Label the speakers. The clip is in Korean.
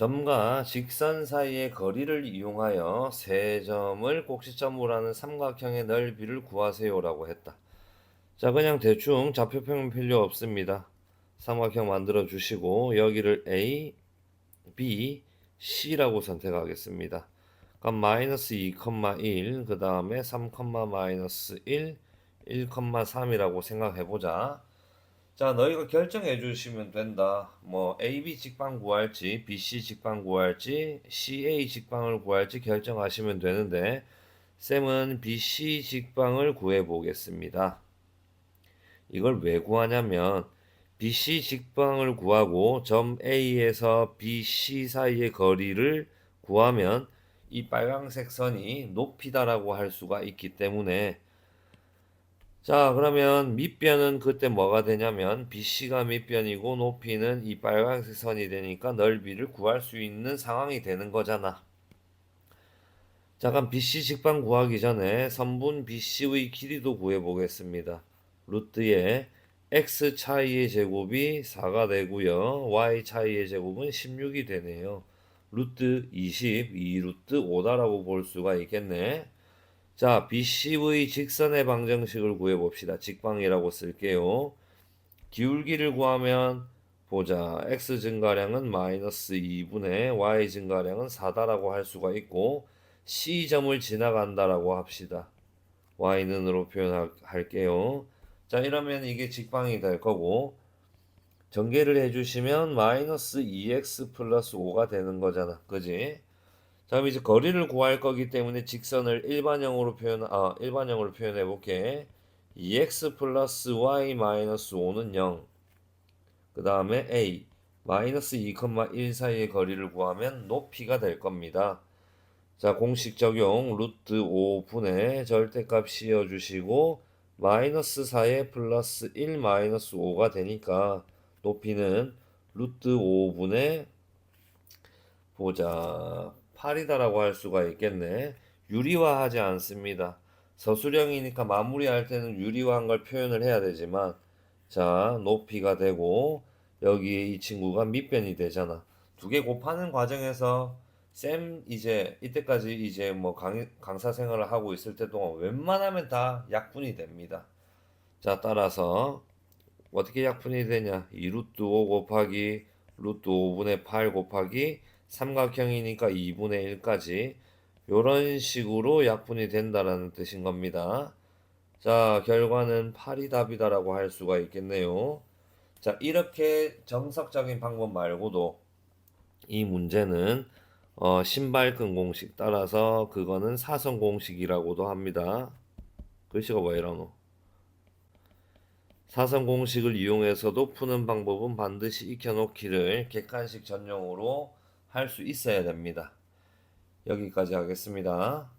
Speaker 1: 점과 직선 사이의 거리를 이용하여 세 점을 꼭지점으로 하는 삼각형의 넓이를 구하세요라고 했다. 자, 그냥 대충 좌표평은 필요 없습니다. 삼각형 만들어 주시고 여기를 A, B, C라고 선택하겠습니다. 그럼 마이너스 2,1, 그 다음에 3, 마이너스 1, 1,3이라고 생각해 보자. 자, 너희가 결정해 주시면 된다. 뭐 AB 직방 구할지, BC 직방 구할지, CA 직방을 구할지 결정하시면 되는데 쌤은 BC 직방을 구해 보겠습니다. 이걸 왜 구하냐면 BC 직방을 구하고 점 A에서 BC 사이의 거리를 구하면 이 빨강색 선이 높이다라고 할 수가 있기 때문에 자 그러면 밑변은 그때 뭐가 되냐면 BC가 밑변이고 높이는 이 빨강색 선이 되니까 넓이를 구할 수 있는 상황이 되는 거잖아. 자 그럼 BC 직방 구하기 전에 선분 BC의 길이도 구해 보겠습니다. 루트에 x 차이의 제곱이 4가 되고요. y 차이의 제곱은 16이 되네요. 루트 20, 2루트 5다라고 볼 수가 있겠네. 자, BC의 직선의 방정식을 구해 봅시다. 직방이라고 쓸게요. 기울기를 구하면 보자. x 증가량은 마이너스 2분의 y 증가량은 4다라고 할 수가 있고 C점을 지나간다라고 합시다. y는으로 표현할게요. 자, 이러면 이게 직방이 될 거고 전개를 해주시면 마이너스 2x 플러스 5가 되는 거잖아. 그지? 자, 그럼 이제 거리를 구할 거기 때문에 직선을 일반형으로 표현, 아, 일반형으로 표현해 볼게. 2x 플러스 y 마이너스 5는 0. 그 다음에 a 마이너스 2,1 사이의 거리를 구하면 높이가 될 겁니다. 자, 공식 적용 루트 5분의 절대값 씌워주시고 마이너스 4에 플러스 1 마이너스 5가 되니까 높이는 루트 5분의 보자 8이다라고 할 수가 있겠네. 유리화하지 않습니다. 서술형이니까 마무리할 때는 유리화한 걸 표현을 해야 되지만 자 높이가 되고 여기 이 친구가 밑변이 되잖아. 두 개 곱하는 과정에서 쌤 이제 이때까지 이제 뭐 강, 강사 생활을 하고 있을 때 동안 웬만하면 다 약분이 됩니다. 자 따라서 어떻게 약분이 되냐? 2루트 5 곱하기 루트 5분의 8 곱하기 삼각형이니까 2분의 1까지 요런 식으로 약분이 된다라는 뜻인 겁니다. 자, 결과는 8이 답이다라고 할 수가 있겠네요. 자, 이렇게 정석적인 방법 말고도 이 문제는 어, 신발끈 공식 따라서 그거는 사선 공식이라고도 합니다. 글씨가 왜 이러노? 사선 공식을 이용해서도 푸는 방법은 반드시 익혀놓기를 객관식 전용으로 할 수 있어야 됩니다. 여기까지 하겠습니다.